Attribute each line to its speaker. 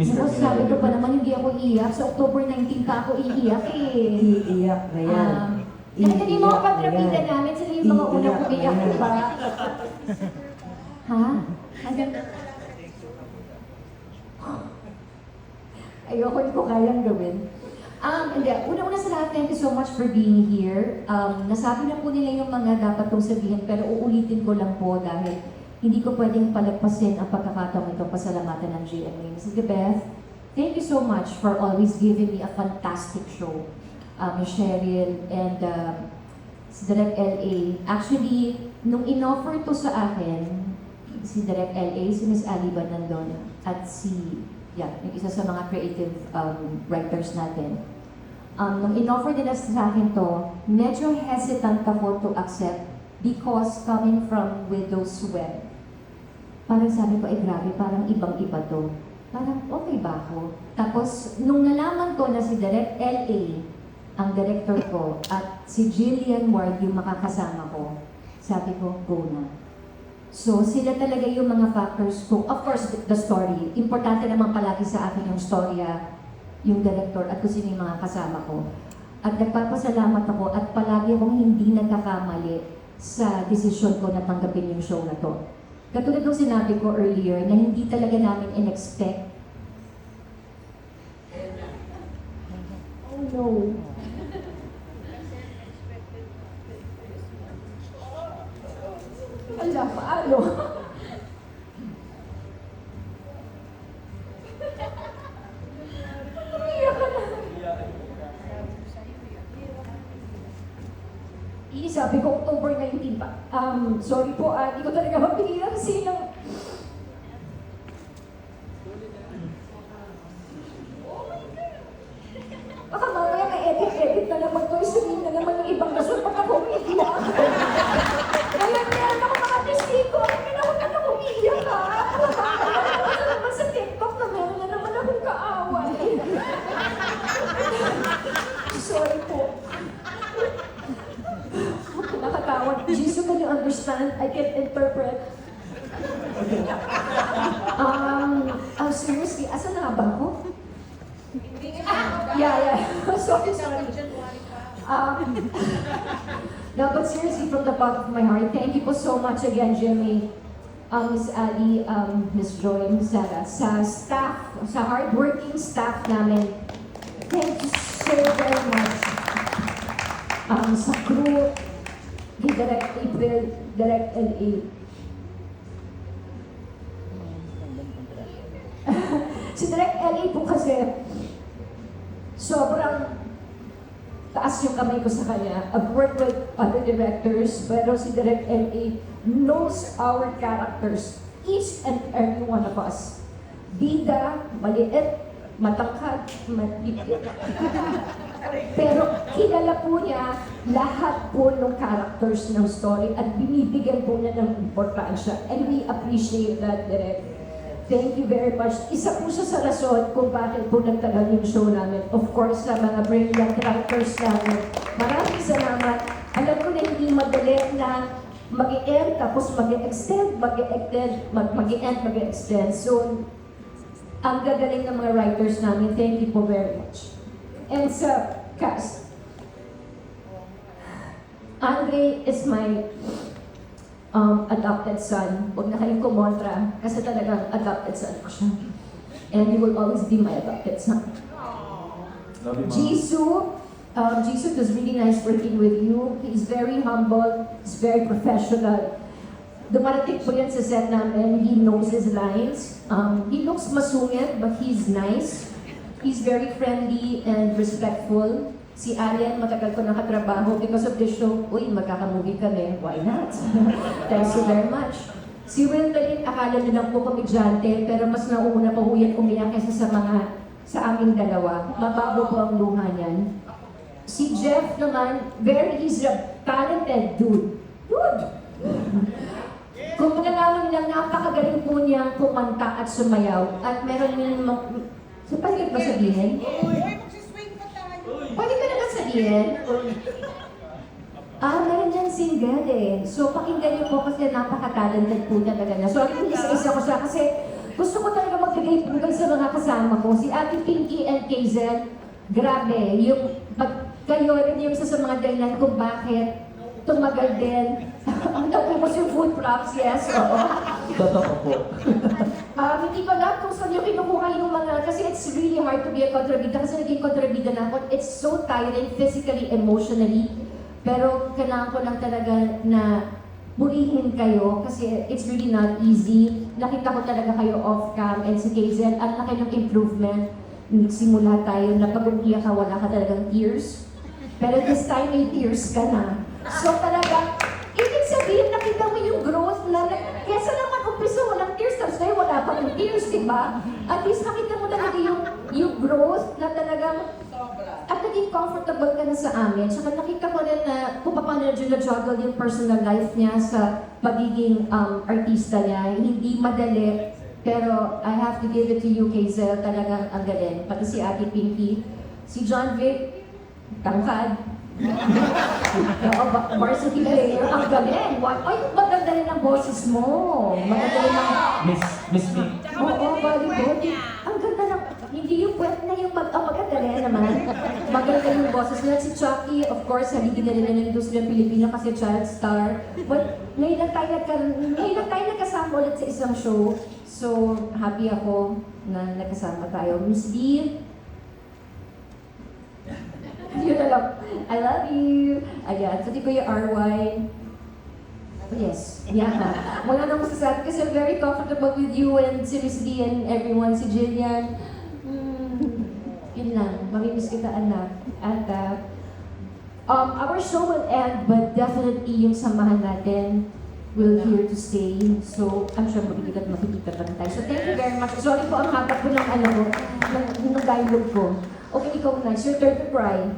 Speaker 1: Mr.
Speaker 2: Tapos sabi ko pa naman, hindi ako iiyak. Sa October 19 pa ako iiyak eh.
Speaker 3: Iiyak na yan.
Speaker 2: Um, Talaga yung mga
Speaker 3: Iiyak
Speaker 2: katrapida
Speaker 3: na yan.
Speaker 2: namin, sila yung mga unang
Speaker 3: Iiyak na
Speaker 2: umiyak,
Speaker 3: yan.
Speaker 2: di ba? ha? Hanggang... Ayoko, hindi ko kayang gawin. Um, hindi. Una-una sa lahat, thank you so much for being here. Um, nasabi na po nila yung mga dapat kong sabihin, pero uulitin ko lang po dahil hindi ko pwedeng palagpasin ang pagkakataong ito pasalamatan ng GMA. Mrs. Beth, thank you so much for always giving me a fantastic show. Um, Cheryl and um, si Direk LA. Actually, nung in-offer to sa akin, si Direk LA, si Miss Ali ba nandun, at si, yeah, yung isa sa mga creative um, writers natin. Um, nung in-offer nila sa akin to, medyo hesitant ako to accept because coming from Widow's Web, parang sabi ko, eh grabe, parang ibang-iba to. Parang okay ba ako? Tapos, nung nalaman ko na si Direk LA, ang director ko, at si Jillian Ward yung makakasama ko, sabi ko, go na. So, sila talaga yung mga factors ko. Of course, the story. Importante naman palagi sa akin yung storya, yung director, at kung sino yung mga kasama ko. At nagpapasalamat ako at palagi akong hindi nagkakamali sa desisyon ko na tanggapin yung show na to. Katulad ng sinabi ko earlier na hindi talaga namin in-expect. Oh no. Wala, paano? Umiyak ka na. Ii, sabi ko, October 19 pa. Um, sorry po, ah, hindi ko talaga mapigilan kasi nang... Oh my God! Baka mamaya may edit-edit na naman to, sabihin na naman yung ibang gasol pag ako umiiyak. Kaya meron ako mga testigo, ang ginawa ka na umiiyak ha. Ano naman sa TikTok na meron na naman akong kaaway. Sorry po. Nakakatawa. Jesus, can you understand? I can interpret. Um, oh, seriously, asan na nga ba ako? Ah, yeah, yeah. Sorry, sorry. Um, no, but seriously, from the bottom of my heart, thank you po so much again, Jimmy, um, Miss Ali, um, Miss Joy, Miss Sarah, sa staff, sa hardworking staff namin. Thank you so very much. Um, sa crew, ni Direct April, Direct LA. si Direct LA po kasi, sobrang taas yung kamay ko sa kanya. I've worked with other directors, pero si Direct LA knows our characters, each and every one of us. Bida, maliit, matangkad, matipid. Pero kilala po niya lahat po ng characters ng story at binibigyan po niya ng importansya. And we appreciate that, Direct. Thank you very much. Isa po sa rason kung bakit po nagtagal yung show namin. Of course, sa mga brilliant writers namin. Maraming salamat. Alam ko na hindi madali na mag-end tapos mag-extend, mag-extend, mag-end, mag-extend. So, ang gagaling ng mga writers namin. Thank you po very much. And sa cast, Andre is my um, adopted son. Huwag na kayong kumontra kasi talagang adopted son ko siya. And he will always be my adopted son. Jisoo, um, Jisoo, was really nice working with you. He's very humble, he's very professional. Dumarating po yan sa set namin, he knows his lines. Um, he looks masungit, but he's nice. He's very friendly and respectful. Si Arian, matagal ko nakatrabaho because of this show. Uy, magkakamovie kami. Why not? Thanks you very much. Si Wendell, akala niyo lang po komedyante, pero mas nauuna pa ho yan umiyak kaysa sa mga sa aming dalawa. Mabago po ang luha niyan. Si Jeff naman, very, a talented dude. Dude! Kung nalaman nilang napakagaling po niyang kumanta at sumayaw, at meron ma- sa pwede ba sabihin?
Speaker 4: Uy, magsiswing pa tayo.
Speaker 2: Pwede sabihin? Ah, meron dyan single eh. So, pakinggan niyo po kasi napaka-talented po talaga niya. Sorry kung isa-isa ko siya kasi Gusto ko talaga magbigay pugay sa mga kasama ko. Si Ate Pinky and KZ, grabe. Yung pag kayo rin yung isa sa mga dahilan kung bakit tumagal din. Ang tapos yung food props, yes, oo.
Speaker 1: Totoo po.
Speaker 2: Um, hindi ko alam kung saan yung kinukuha yung mga, kasi it's really hard to be a kontrabida kasi naging kontrabida na ako. It's so tiring physically, emotionally. Pero kailangan ko lang talaga na purihin kayo kasi it's really not easy. Nakita ko talaga kayo off-cam and si KZ, ang laki ng improvement. Simula tayo na pag umiyak ka, wala ka talagang tears. Pero this time may tears ka na. So talaga, 12 years, di ba? At least nakita mo talaga yung, yung growth na talagang at naging comfortable ka na sa amin. Saka nakita ko rin na kung paano na juggle yung personal life niya sa pagiging um, artista niya. Hindi madali, pero I have to give it to you, Kazel. Talagang ang galing. Pati si Ate Pinky. Si John Vic, tangkad. Oo, varsity player. Ang galing. Ay, maganda rin ang boses mo. Maganda rin ang
Speaker 1: Miss, Miss Me.
Speaker 2: Oo, volleyball. Ang ganda ng... Hindi yung puwet na yung mag... Oh, maganda rin naman. Maganda yung boses niya. Si Chucky, of course, haligi na rin ng industriya Pilipino kasi child star. But ngayon lang tayo, nagka, ngayon lang tayo nagkasama ulit sa isang show. So, happy ako na nagkasama tayo. Miss D, yun na lang. I love you. Ayan, pati ko yung RY. Yes, yeah. Wala nang masasabi kasi I'm very comfortable with you and D and everyone, si Jillian. Mm, yun lang, mamimiss kita anak. At uh, um, our show will end but definitely yung samahan natin will here to stay. So, I'm sure makikita at makikita pa rin tayo. So, thank you very much. Sorry po ang haba ko ng ano ko, ng, ng dialogue ko. Okay, ikaw na. It's your turn to cry.